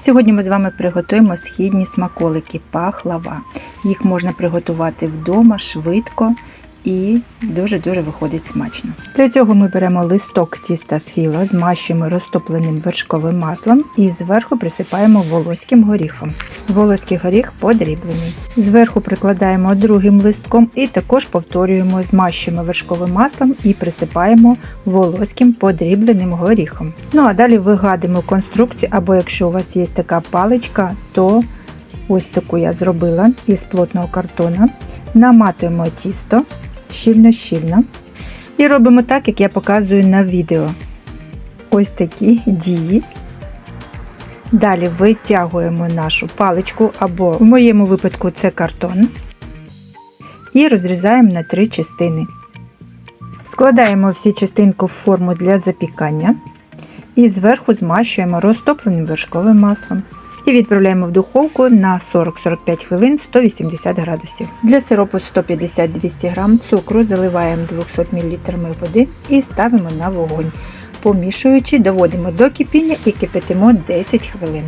Сьогодні ми з вами приготуємо східні смаколики пахлава. Їх можна приготувати вдома швидко і дуже-дуже виходить смачно. Для цього ми беремо листок тіста філа, змащуємо розтопленим вершковим маслом і зверху присипаємо волоським горіхом. Волоський горіх подріблений. Зверху прикладаємо другим листком і також повторюємо, змащуємо вершковим маслом і присипаємо волоським подрібленим горіхом. Ну а далі вигадуємо конструкцію, або якщо у вас є така паличка, то ось таку я зробила із плотного картона. Наматуємо тісто щільно-щільно і робимо так, як я показую на відео. Ось такі дії. Далі витягуємо нашу паличку, або в моєму випадку це картон, і розрізаємо на три частини. Складаємо всі частинки в форму для запікання і зверху змащуємо розтопленим вершковим маслом. І відправляємо в духовку на 40-45 хвилин 180 градусів. Для сиропу 150-200 г цукру заливаємо 200 мл води і ставимо на вогонь. Помішуючи, доводимо до кипіння і кипятимо 10 хвилин.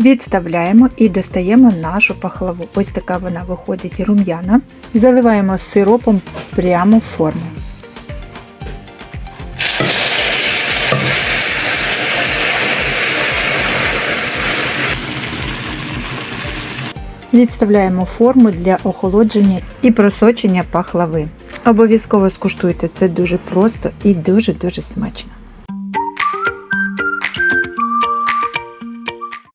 Відставляємо і достаємо нашу пахлаву. Ось така вона виходить рум'яна. Заливаємо сиропом прямо в форму. Відставляємо форму для охолодження і просочення пахлави. Обов'язково скуштуйте, це дуже просто і дуже-дуже смачно.